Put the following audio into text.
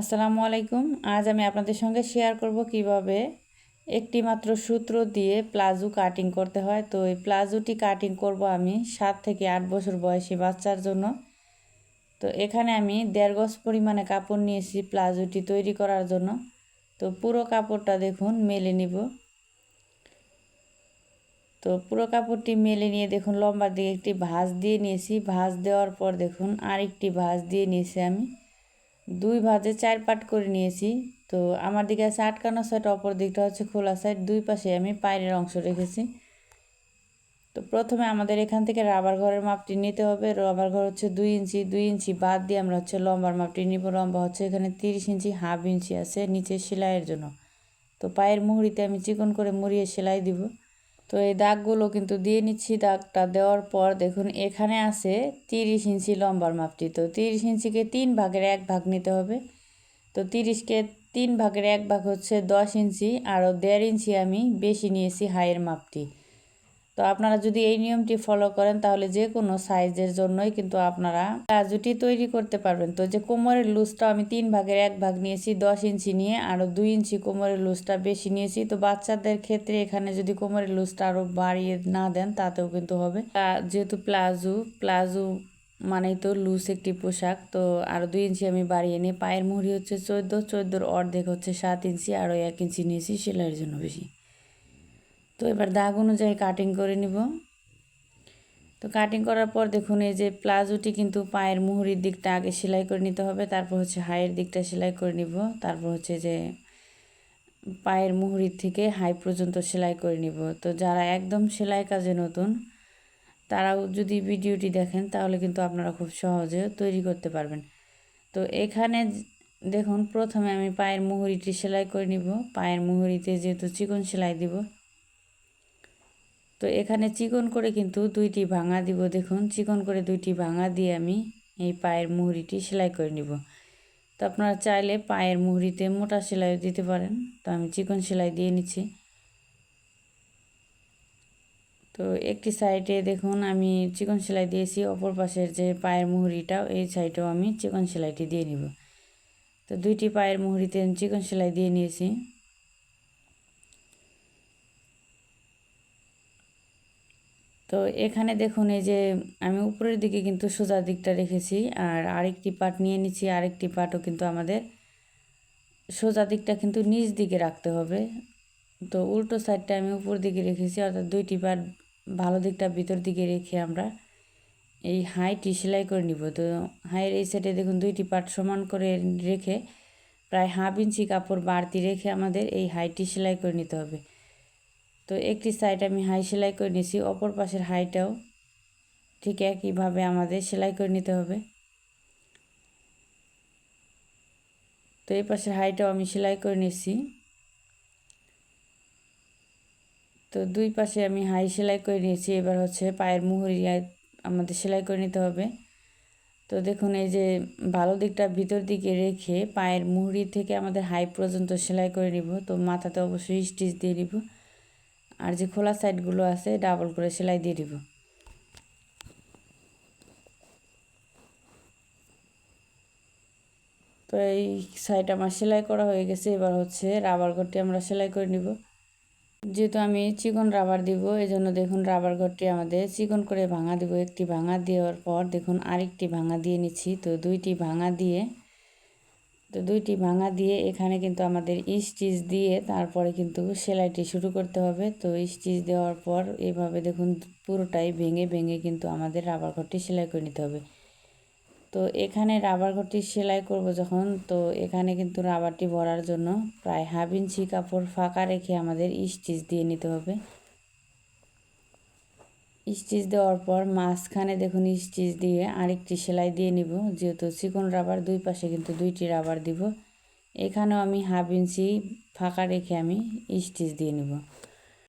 আসসালামু আলাইকুম। আজ আমি আপনাদের সঙ্গে শেয়ার করব কীভাবে একটি মাত্র সূত্র দিয়ে প্লাজো কাটিং করতে হয়। তো এই প্লাজোটি কাটিং করব আমি সাত থেকে আট বছর বয়সী বাচ্চার জন্য। তো এখানে আমি দেড় গজ পরিমাণে কাপড় নিয়েছি প্লাজোটি তৈরি করার জন্য। তো পুরো কাপড়টা দেখুন, মেলে নিব। তো পুরো কাপড়টি মেলে নিয়ে দেখুন, লম্বার দিকে একটি ভাঁজ দিয়ে নিয়েছি। ভাঁজ দেওয়ার পর দেখুন, আরেকটি ভাঁজ দিয়ে নিয়েছি আমি। দুই ভাজে চার পাট করে নিয়েছি। তো আমার দিকে আছে আটকানো সাইড অপর দিকটা হচ্ছে খোলা সাইড দুই পাশে আমি পায়ের অংশ রেখেছি। তো প্রথমে আমাদের এখান থেকে রাবার ঘরের মাপটি নিতে হবে। রাবার ঘর হচ্ছে দুই ইঞ্চি দুই ইঞ্চি বাদ দিয়ে আমরা হচ্ছে লম্বার মাপটি নিব। লম্বা হচ্ছে এখানে তিরিশ ইঞ্চি, হাফ ইঞ্চি আছে নিচে সেলাইয়ের জন্য। তো পায়ের মুহুরিতে আমি চিকন করে মুড়িয়ে সেলাই দিব। তো এই দাগগুলো কিন্তু দিয়ে নিচ্ছি দাগটা দেওয়ার পর দেখুন এখানে আছে তিরিশ ইঞ্চি লম্বার মাপটি। তো তিরিশ ইঞ্চিকে তিন ভাগের এক ভাগ নিতে হবে। তো তিরিশকে তিন ভাগের এক ভাগ হচ্ছে দশ ইঞ্চি, আরও দেড় ইঞ্চি আমি বেশি নিয়েছি হাইয়ের মাপটি। তো আপনারা যদি এই নিয়মটি ফলো করেন, তাহলে যে কোনো সাইজের জন্যই কিন্তু আপনারা প্লাজোটি তৈরি করতে পারবেন। তো যে কোমরের লুজটা আমি তিন ভাগের এক ভাগ নিয়েছি, দশ ইঞ্চি নিয়ে আরও দুই ইঞ্চি কোমরের লুজটা বেশি নিয়েছি। তো বাচ্চাদের ক্ষেত্রে এখানে যদি কোমরের লুজটা আরও বাড়িয়ে না দেন, তাতেও কিন্তু হবে। যেহেতু প্লাজো প্লাজো মানেই তো লুজ একটি পোশাক, তো আরও দুই ইঞ্চি আমি বাড়িয়ে নিই পায়ের মুড়ি হচ্ছে চোদ্দ, চোদ্দোর অর্ধেক হচ্ছে সাত ইঞ্চি আরও এক ইঞ্চি নিয়েছি, সেলাইয়ের জন্য বেশি। তো এবার দাগ অনুযায়ী কাটিং করে নিব। তো কাটিং করার পর দেখুন এই যে প্লাজোটি কিন্তু পায়ের মুহুরির দিকটা আগে সেলাই করে নিতে হবে, তারপর হচ্ছে হাইয়ের দিকটা সেলাই করে নিব, তারপর হচ্ছে যে পায়ের মুহুরির থেকে হাই পর্যন্ত সেলাই করে নিব। তো যারা একদম সেলাই কাজে নতুন, তারাও যদি ভিডিওটি দেখেন তাহলে কিন্তু আপনারা খুব সহজে তৈরি করতে পারবেন। তো এখানে দেখুন প্রথমে আমি পায়ের মুহুরিটি সেলাই করে নিব, পায়ের মুহুরিতে যেহেতু চিকন সেলাই দিব তো এখানে চিকন করে কিন্তু দুইটি ভাঙা দিব। দেখুন, চিকন করে দুইটি ভাঙা দিয়ে আমি এই পায়ের মুহুরিটি সেলাই করে নিব। তো আপনারা চাইলে পায়ের মুহুরিতে মোটা সেলাইও দিতে পারেন। তো আমি চিকন সেলাই দিয়ে নিচ্ছি। তো একটি সাইডে দেখুন, আমি চিকন সেলাই দিয়েছি। অপর পাশের যে পায়ের মুহুরিটাও, এই সাইডেও আমি চিকন সেলাইটি দিয়ে নিব। তো দুইটি পায়ের মুহুরিতে চিকন সেলাই দিয়ে নিয়েছি। তো এখানে দেখুন, এই যে আমি উপরের দিকে কিন্তু সোজা দিকটা রেখেছি আর আরেকটি পাট নিয়ে নিচ্ছি, আরেকটি পাটও কিন্তু আমাদের সোজা দিকটা কিন্তু নিচ দিকে রাখতে হবে। তো উল্টো সাইডটা আমি উপর দিকে রেখেছি, অর্থাৎ দুইটি পাট ভালো দিকটা ভিতর দিকে রেখে আমরা এই হাইটি সেলাই করে নিব। তো হাইয়ের এই সাইডে দেখুন, দুইটি পাট সমান করে রেখে প্রায় হাফ ইঞ্চি কাপড় বাড়তি রেখে আমাদের এই হাইটি সেলাই করে নিতে হবে। তো একটি সাইড আমি হাই সেলাই করে নিয়েছি, অপর পাশের হাইটাও ঠিক একইভাবে আমাদের সেলাই করে নিতে হবে। তো এই পাশের হাইটাও আমি সেলাই করে নিয়েছি। তো দুই পাশে আমি হাই সেলাই করে নিয়েছি, এবার হচ্ছে পায়ের মুহুরি আমাদের সেলাই করে নিতে হবে। তো দেখুন, এই যে ভালো দিকটা ভিতর দিকে রেখে পায়ের মুহুরি থেকে আমাদের হাই পর্যন্ত সেলাই করে নিব। তো মাথাতে অবশ্যই স্টিচ দিয়ে নিব। আর যে খোলা সাইডগুলো আছে ডাবল করে সেলাই দিয়ে দিব। তো এই সাইড আমার সেলাই করা হয়ে গেছে, এবার হচ্ছে রাবার ঘরটি আমরা সেলাই করে নিব। যেহেতু আমি চিকন রাবার দিব এই জন্য দেখুন রাবার ঘরটি আমাদের চিকন করে ভাঙা দিব। একটি ভাঙা দেওয়ার পর দেখুন আরেকটি ভাঙা দিয়ে নিচ্ছি। তো দুইটি ভাঙা দিয়ে তো দুইটি ভাঙা দিয়ে এখানে কিন্তু আমাদের স্টিচ দিয়ে তারপরে কিন্তু সেলাইটি শুরু করতে হবে। তো স্টিচ দেওয়ার পর এভাবে দেখুন পুরোটাই ভেঙে ভেঙে কিন্তু আমাদের রাবার ঘরটি সেলাই করে নিতে হবে। তো এখানে রাবার ঘরটি সেলাই করব যখন, তো এখানে কিন্তু রাবারটি ভরার জন্য প্রায় হাফ ইঞ্চি কাপড় ফাঁকা রেখে আমাদের স্টিচ দিয়ে নিতে হবে। স্টিচ দেওয়ার পর মাঝখানে দেখুন স্টিচ দিয়ে আরেকটি সেলাই দিয়ে নিব। যেহেতু চিকন রাবার দুই পাশে কিন্তু দুইটি রাবার দিব। এখানেও আমি হাফ ইঞ্চি ফাঁকা রেখে আমি স্টিচ দিয়ে নিব।